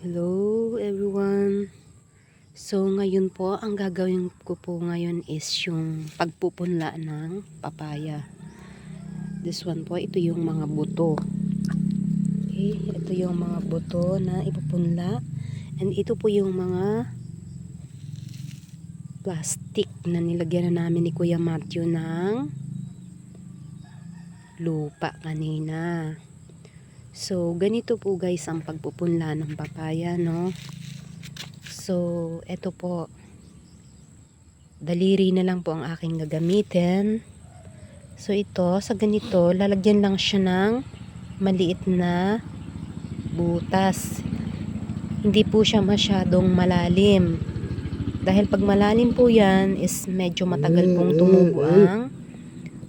Hello everyone. So ngayon po, ang gagawin ko po ngayon is yung pagpupunla ng papaya. This one po, ito yung mga buto. Okay, ito yung mga buto na ipupunla. And ito po yung mga plastic na nilagyan na namin ni Kuya Matthew ng lupa kanina. So, ganito po guys ang pagpupunla ng papaya, no? So, eto po. Daliri na lang po ang aking gagamitin. So, ito, sa ganito, lalagyan lang siya ng maliit na butas. Hindi po siya masyadong malalim. Dahil pag malalim po yan, is medyo matagal pong tumubo ang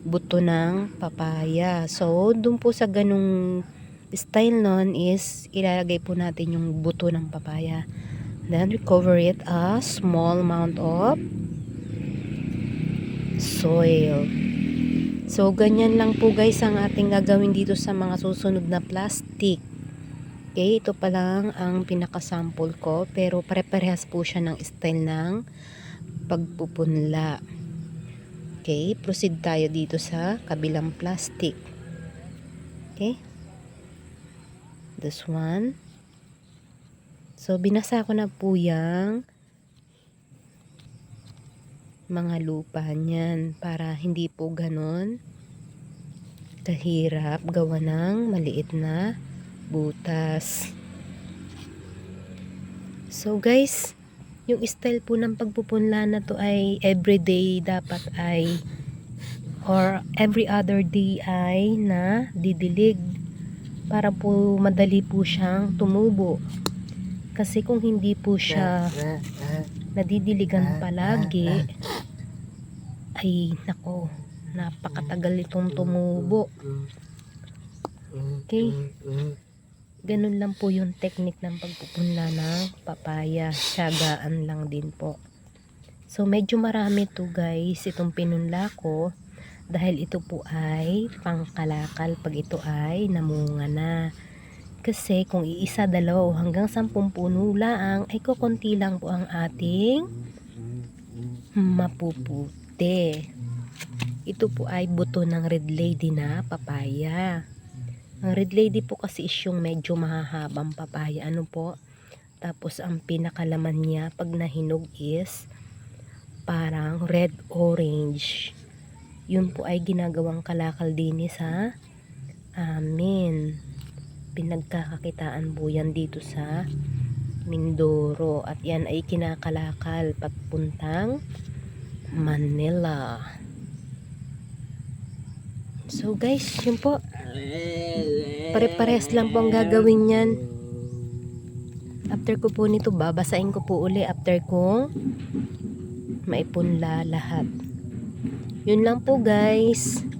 buto ng papaya. So, dun po sa ganung style nun is ilalagay po natin yung buto ng papaya. Then we cover it a small amount of soil. So ganyan lang po guys ang ating gagawin dito sa mga susunod na plastic. Okay, ito pa lang ang pinaka-sample ko pero pare-parehas po siya ng style ng pagpupunla. Okay, proceed tayo dito sa kabilang plastic. Okay this one. So, binasa ko na po yung mga lupa niyan para hindi po ganon kahirap gawa ng maliit na butas. So, guys, yung style po ng pagpupunla na to ay everyday dapat ay or every other day ay na didilig para po madali po siyang tumubo. Kasi kung hindi po siya nadidiligan palagi, ay nako, napakatagal itong tumubo. Okay? Ganun lang po yung technique ng pagpupunla ng papaya. Tiyagaan lang din po. So, medyo marami to guys, itong pinunla ko dahil ito po ay pangkalakal pag ito ay namunga na. Kasi kung iisa, dalawa hanggang sampung puno lang ay kukunti lang po ang ating mapuputi. Ito po ay buto ng red lady na papaya. Ang red lady po kasi is yung medyo mahahabang papaya. Ano po? Tapos ang pinakalaman niya pag nahinog is parang red orange yun po ay ginagawang kalakal din sa amin. Pinagkakakitaan po yan dito sa Mindoro at yan ay kinakalakal papuntang Manila. So guys yun po. Pare-pares lang po ang gagawin yan. After ko po nito babasain ko po uli after kong maipunla lahat yun lang po guys.